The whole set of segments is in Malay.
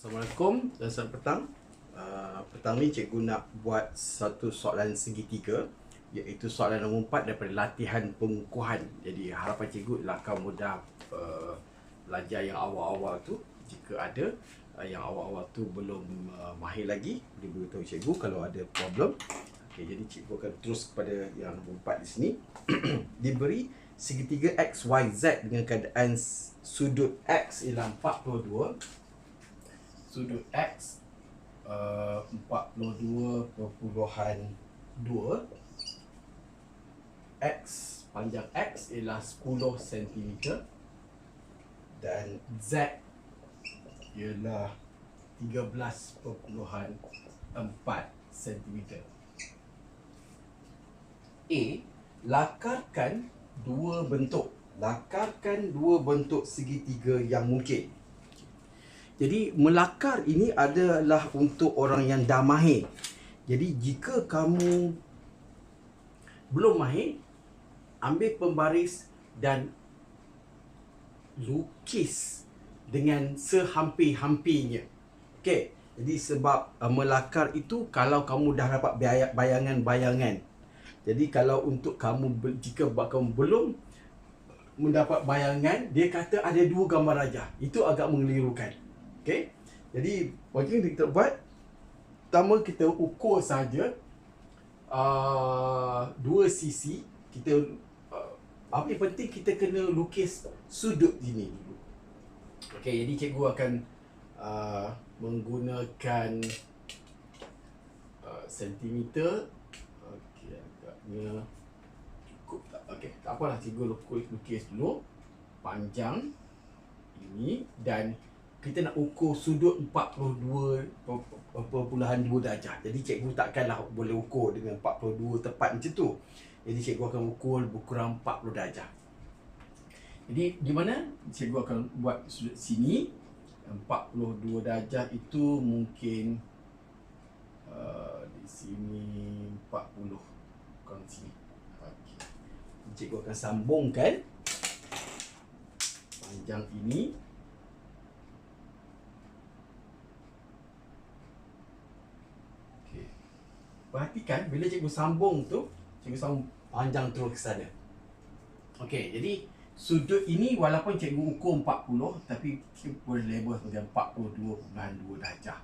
Assalamualaikum dan selamat petang. Uh, petang ni cikgu nak buat satu soalan segitiga iaitu soalan nombor 4 daripada latihan pengukuhan. Jadi harapan cikgu ialah kau mudah uh, belajar yang awal-awal tu jika ada uh, yang awal-awal tu belum uh, mahir lagi boleh beritahu cikgu kalau ada problem. Okey jadi cikgu akan terus kepada yang nombor 4 di sini. Diberi segitiga x y z dengan keadaan sudut x ialah 42 sudut X uh, 42.2 X panjang X ialah 10 cm dan Z ialah 13.4 cm A lakarkan dua bentuk. Lakarkan dua bentuk segitiga yang mungkin jadi melakar ini adalah untuk orang yang dah mahir. Jadi jika kamu belum mahir, ambil pembaris dan lukis dengan sehampir-hampirnya. Okey. Jadi sebab uh, melakar itu kalau kamu dah dapat bayangan-bayangan. Jadi kalau untuk kamu jika kamu belum mendapat bayangan, dia kata ada dua gambar raja. Itu agak mengelirukan. Okey. Jadi yang kita buat? Pertama kita ukur saja uh, dua sisi. Kita uh, apa yang penting kita kena lukis sudut sini dulu. Okey, jadi cikgu akan uh, menggunakan uh, sentimeter. Okey, agaknya cukup tak? Okey, tak apalah cikgu lukis, lukis dulu panjang ini dan kita nak ukur sudut 42.2 darjah. Jadi cikgu takkanlah boleh ukur dengan 42 tepat macam tu. Jadi cikgu akan ukur berkurang 40 darjah. Jadi di mana cikgu akan buat sudut sini 42 darjah itu mungkin uh, di sini 40 bukan sini. Okey. Cikgu akan sambungkan panjang ini Perhatikan bila cikgu sambung tu Cikgu sambung panjang terus ke sana. Okey, jadi sudut ini walaupun cikgu ukur 40 Tapi cikgu label sebagai 42.2 darjah.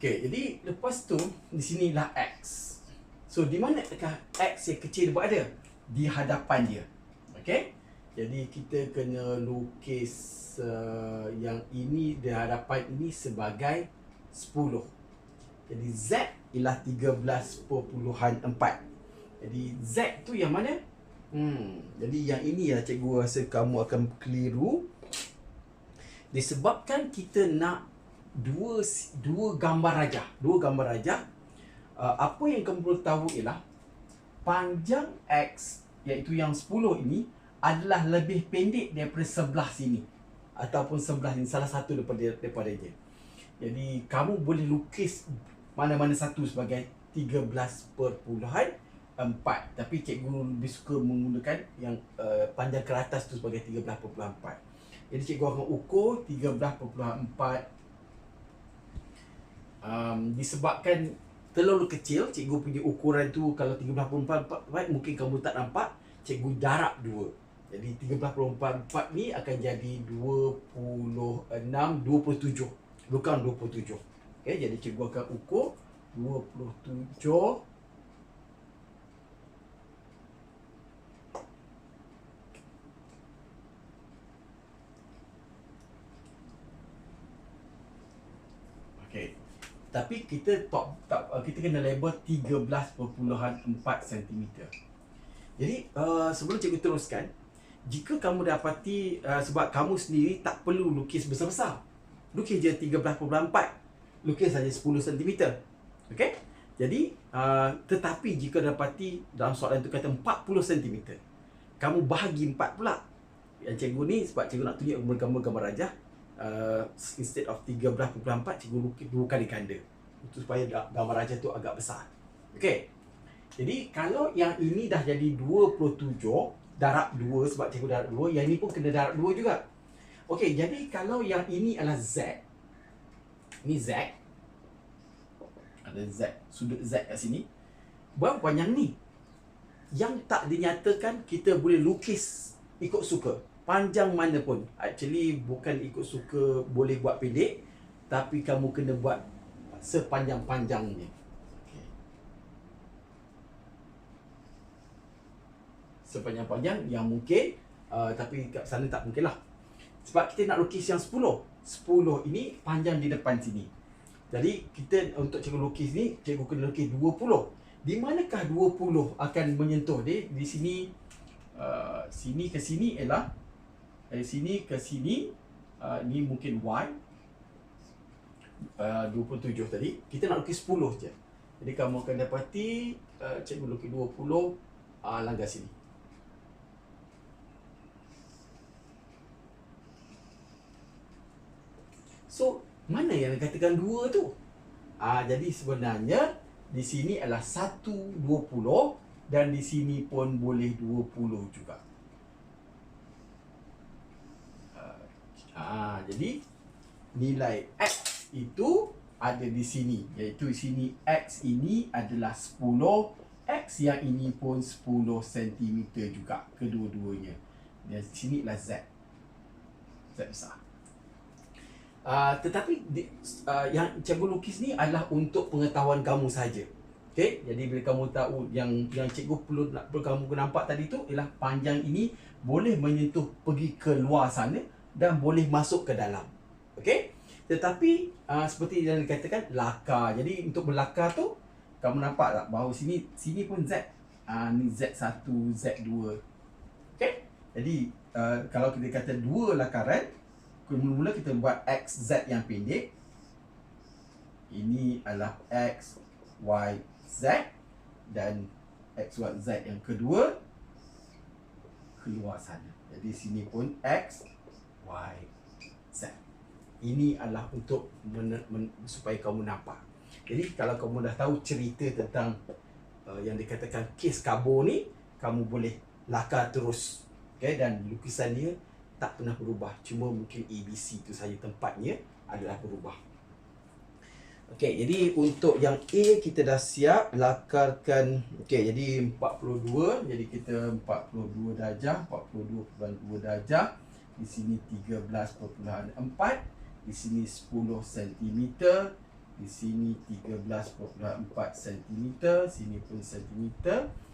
Okey, jadi lepas tu di sinilah X. So di mana X yang kecil berada? Di hadapan dia. Okey? Jadi kita kena lukis uh, yang ini di hadapan ini sebagai 10 jadi Z ialah 13.4 Jadi Z tu yang mana? Hmm, jadi yang ini lah cikgu rasa kamu akan keliru. Disebabkan kita nak dua dua gambar rajah. Dua gambar rajah. Uh, Apa yang kamu perlu tahu ialah Panjang X iaitu yang 10 ini adalah lebih pendek daripada sebelah sini ataupun sebelah ini salah satu daripada daripada dia. Jadi kamu boleh lukis mana-mana satu sebagai 13.4 tapi cikgu lebih suka menggunakan yang uh, panjang ke atas tu sebagai 13.4 jadi cikgu akan ukur 13.4 um, disebabkan terlalu kecil. Cikgu punya ukuran tu kalau 13.4 mungkin kamu tak nampak cikgu darab dua. Jadi 13.4 ni akan jadi 26 27 bukan 27 Okay, jadi cikgu akan ukur 27 Okay. Tapi kita tak, tak kita kena label 13.4 cm. Jadi uh, sebelum cikgu teruskan, jika kamu dapati uh, sebab kamu sendiri tak perlu lukis besar-besar. Lukis je 13.4 lukis saja 10 cm. Okey? Jadi, uh, tetapi jika dapati dalam soalan itu kata 40 cm, kamu bahagi 4 pula. Yang cikgu ni sebab cikgu nak tunjuk gambar gambar rajah uh, instead of 13.4 cikgu lukis dua kali ganda. Itu supaya gambar rajah tu agak besar. Okey. Jadi kalau yang ini dah jadi 27 darab 2 sebab cikgu darab 2, yang ini pun kena darab 2 juga. Okey, jadi kalau yang ini adalah Z, Ini Z. Ada Z, sudut Z kat sini. Berapa panjang ni? Yang tak dinyatakan kita boleh lukis ikut suka. Panjang mana pun. Actually bukan ikut suka boleh buat pendek. Tapi kamu kena buat sepanjang-panjangnya. Sepanjang-panjang yang mungkin. Uh, tapi kat sana tak mungkin lah. Sebab kita nak lukis yang 10. 10 ini panjang di depan sini. Jadi kita untuk cikgu lukis ni, cikgu kena lukis 20 di manakah 20 akan menyentuh? Dia di sini uh, sini ke sini ialah dari sini ke sini uh, ni mungkin y. Uh, 27 tadi. Kita nak lukis 10 je. Jadi kamu akan dapati uh, cikgu lukis 20 uh, langgar sini so mana yang dikatakan dua tu uh, jadi sebenarnya di sini adalah 120 dan di sini pun boleh 20 juga. Ah, jadi nilai x itu ada di sini iaitu di sini x ini adalah 10 x yang ini pun 10 cm juga kedua-duanya. Dan sini adalah z. Z besar. Uh, tetapi di, uh, yang cikgu lukis ni adalah untuk pengetahuan kamu saja. Okey, jadi bila kamu tahu yang yang cikgu perlu nak perlu kamu nampak tadi tu ialah panjang ini boleh menyentuh pergi ke luar sana dan boleh masuk ke dalam. Okey? Tetapi uh, seperti yang dikatakan laka. Jadi untuk berlakar tu kamu nampak tak bahawa sini sini pun Z. Ah uh, ni Z1, Z2. Okey? Jadi uh, kalau kita kata dua lakaran mula-mula kita buat x z yang pendek. Ini adalah x y z dan x y z yang kedua keluar sana. Jadi sini pun x y z. Ini adalah untuk men- men- supaya kamu nampak. Jadi kalau kamu dah tahu cerita tentang uh, yang dikatakan kes kabur ni kamu boleh lakar terus. Okay? dan lukisan dia tak pernah berubah. Cuma mungkin ABC tu saja tempatnya adalah berubah. Okey, jadi untuk yang A kita dah siap lakarkan okey jadi 42 jadi kita 42 darjah 42.2 darjah. Di sini 13.4 di sini 10 cm di sini 13.4 cm sini pun cm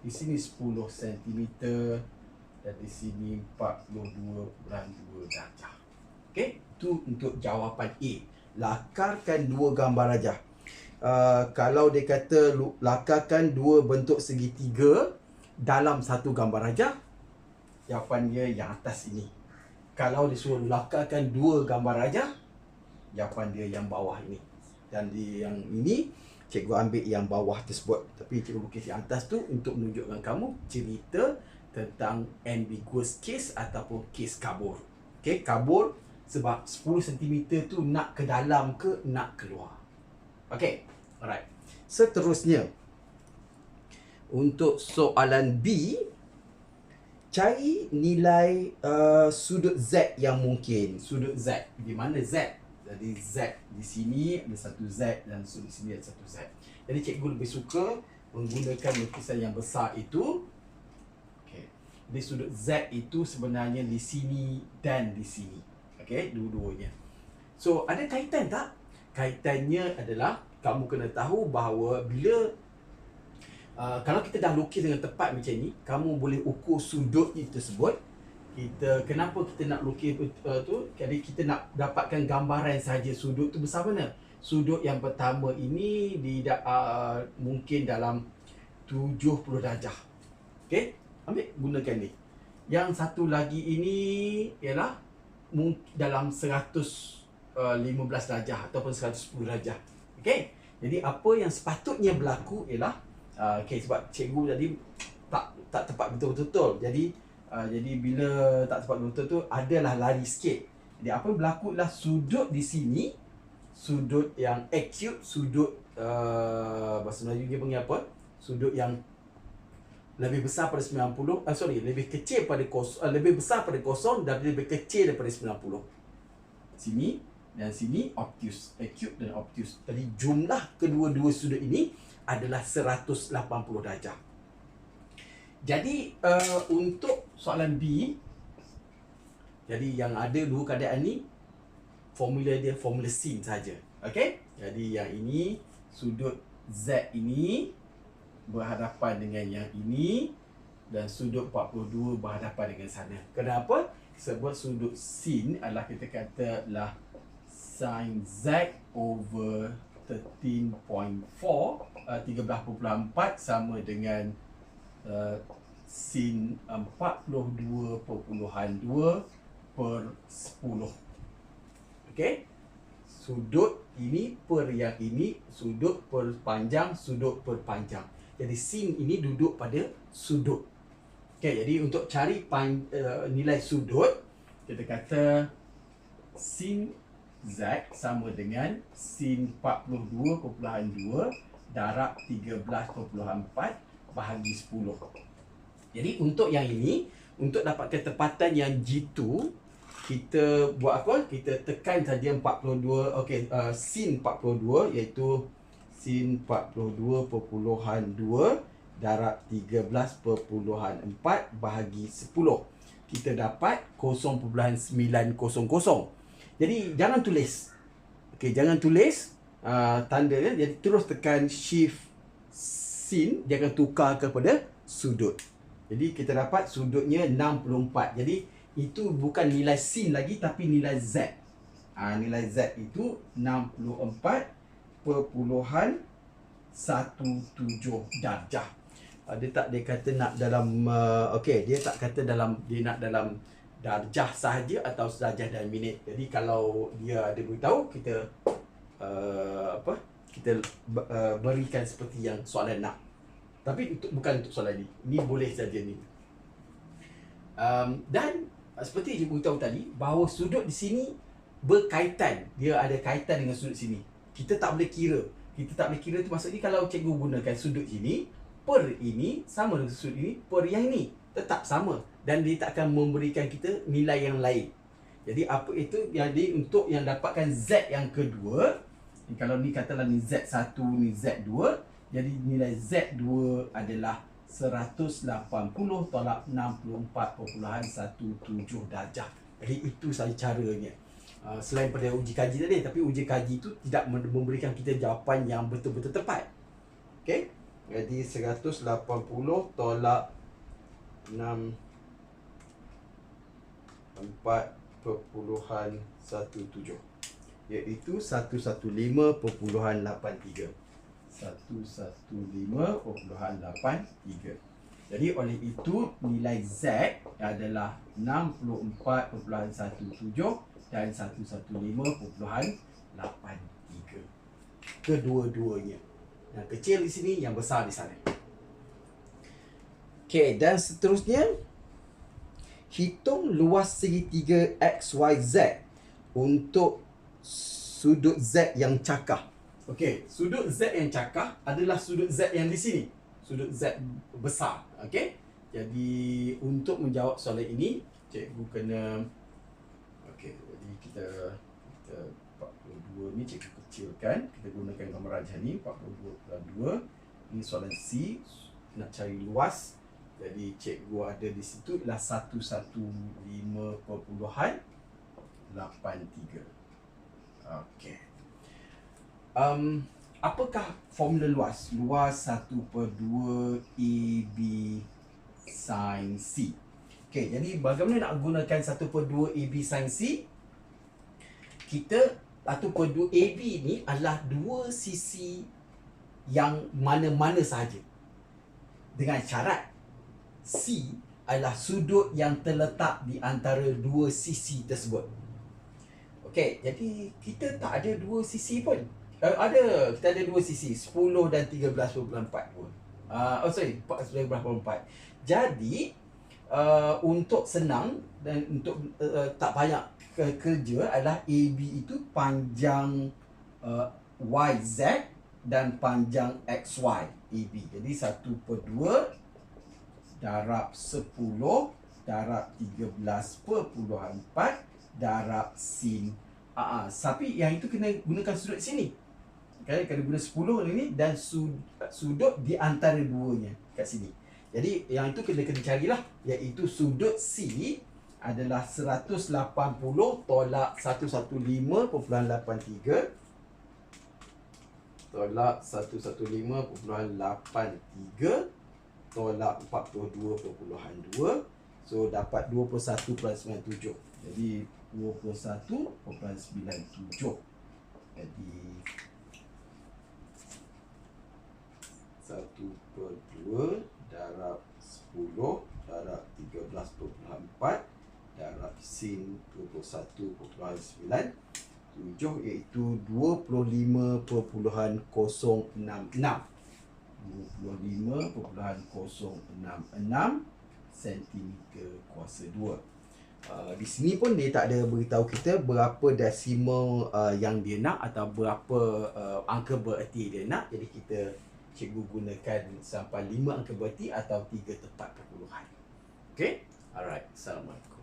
di sini 10 cm dan di sini 42.2 darjah. Okey, itu untuk jawapan A. Lakarkan dua gambar rajah. Uh, kalau dia kata lakarkan dua bentuk segitiga dalam satu gambar rajah, jawapan dia yang atas ini. Kalau disuruh lakarkan dua gambar rajah, jawapan dia yang bawah ini. Dan di yang ini, cikgu ambil yang bawah tersebut. Tapi cikgu lukis yang atas tu untuk menunjukkan kamu cerita tentang ambiguous case ataupun case kabur. Okay, kabur sebab 10 cm tu nak ke dalam ke nak keluar. Okay, alright. Seterusnya, untuk soalan B, cari nilai uh, sudut Z yang mungkin. Sudut Z, di mana Z? Jadi Z di sini ada satu Z dan sudut sini ada satu Z. Jadi cikgu lebih suka menggunakan lukisan yang besar itu di sudut Z itu sebenarnya di sini dan di sini. Okey, dua-duanya. So, ada kaitan tak? Kaitannya adalah kamu kena tahu bahawa bila uh, kalau kita dah lukis dengan tepat macam ni, kamu boleh ukur sudut itu tersebut. Kita kenapa kita nak lukis uh, tu? Jadi kita nak dapatkan gambaran saja sudut tu besar mana? Sudut yang pertama ini di uh, mungkin dalam 70 darjah. Okey? Ambil gunakan ni. Yang satu lagi ini ialah dalam 115 uh, darjah ataupun 110 darjah. Okey? Jadi apa yang sepatutnya berlaku ialah uh, okey sebab cikgu tadi tak tak tepat betul-betul. Jadi uh, jadi bila tak tepat betul tu adalah lari sikit. Jadi apa berlaku ialah sudut di sini sudut yang acute sudut uh, bahasa Melayu dia panggil apa? Sudut yang lebih besar pada 90 uh, eh, sorry lebih kecil pada kos uh, lebih besar pada kosong dan lebih kecil daripada 90 sini dan sini obtuse, acute dan obtuse. Jadi jumlah kedua-dua sudut ini adalah 180 darjah. Jadi uh, untuk soalan B jadi yang ada dua keadaan ni formula dia formula sin saja. Okey? Jadi yang ini sudut Z ini berhadapan dengan yang ini dan sudut 42 berhadapan dengan sana. Kenapa? Sebab sudut sin adalah kita kata adalah sin Z over 13.4 uh, 13.4 sama dengan uh, sin 42.2 per 10 Okey Sudut ini per yang ini Sudut per panjang Sudut per panjang Jadi sin ini duduk pada sudut Okey, jadi untuk cari pan, uh, nilai sudut Kita kata sin Z sama dengan sin 42.2 darab 13.4 bahagi 10. Jadi untuk yang ini, untuk dapat ketepatan yang G2, kita buat apa? Kita tekan saja 42, okey, uh, sin 42 iaitu sin 42.2 darab 13.4 bahagi 10. Kita dapat 0.900. Jadi jangan tulis. Okey, jangan tulis uh, tanda dia. Jadi terus tekan shift sin jangan tukar kepada sudut. Jadi kita dapat sudutnya 64. Jadi itu bukan nilai sin lagi tapi nilai z. Uh, nilai z itu 64 perpuluhan 17 darjah. Uh, dia tak dia kata nak dalam uh, okey dia tak kata dalam dia nak dalam darjah sahaja atau darjah dan minit. Jadi kalau dia ada beritahu kita uh, apa? Kita uh, berikan seperti yang soalan nak. Tapi untuk bukan untuk soalan ni. Ini boleh saja ni. Um, dan seperti yang beritahu tadi bahawa sudut di sini berkaitan. Dia ada kaitan dengan sudut sini. Kita tak boleh kira. Kita tak boleh kira tu maksudnya kalau cikgu gunakan sudut sini per ini sama dengan sudut ini per yang ini tetap sama dan dia tak akan memberikan kita nilai yang lain. Jadi apa itu jadi untuk yang dapatkan Z yang kedua, kalau ni katalah ni Z1 ni Z2, jadi nilai Z2 adalah 180 tolak 64.17 darjah. Jadi itu saja caranya. Uh, selain pada uji kaji tadi tapi uji kaji itu tidak memberikan kita jawapan yang betul-betul tepat. Okey. Jadi 180 tolak 6 4.17 iaitu 115.83 115.83 jadi oleh itu nilai Z adalah 64.17 dan 115.83 kedua-duanya yang kecil di sini yang besar di sana Okey dan seterusnya hitung luas segitiga XYZ untuk sudut Z yang cakah. Okey, sudut Z yang cakah adalah sudut Z yang di sini. Sudut Z besar. Okey. Jadi untuk menjawab soalan ini, cikgu kena okey, jadi kita kita 42 ni cikgu kecilkan. Kita gunakan gambar rajah ni 42 Ini soalan C nak cari luas jadi cikgu ada di situ ialah 115.83. Okey. Um, apakah formula luas? Luas 1 per 2 AB sin C. Okey, jadi bagaimana nak gunakan 1 per 2 AB sin C? Kita 1 per 2 AB ni adalah dua sisi yang mana-mana sahaja. Dengan syarat C adalah sudut yang terletak di antara dua sisi tersebut. Okey, jadi kita tak ada dua sisi pun. Uh, ada, kita ada dua sisi, 10 dan 13.4 pun. Uh, oh sorry, 14.4. Jadi, uh, untuk senang dan untuk uh, tak banyak ke- kerja adalah AB itu panjang uh, YZ dan panjang XY AB. Jadi 1 per 2 darab 10 darab 13.4 darab sin Ah, uh, tapi yang itu kena gunakan sudut sini. Kan kena guna 10 ini dan sudut di antara duanya kat sini. Jadi yang itu kena kena carilah. Iaitu sudut C adalah 180 tolak 115.83 tolak 115.83 tolak 42.2 so dapat 21.97 jadi 21.97 jadi 1 per 2 darab 10 darab 13.4 darab sin 21.9 7 iaitu 25.066 25.066 cm kuasa 2 Uh, di sini pun dia tak ada beritahu kita berapa desimal uh, yang dia nak atau berapa uh, angka bererti dia nak. Jadi kita cikgu gunakan sampai 5 angka bererti atau 3 tepat perpuluhan. Okay alright. Assalamualaikum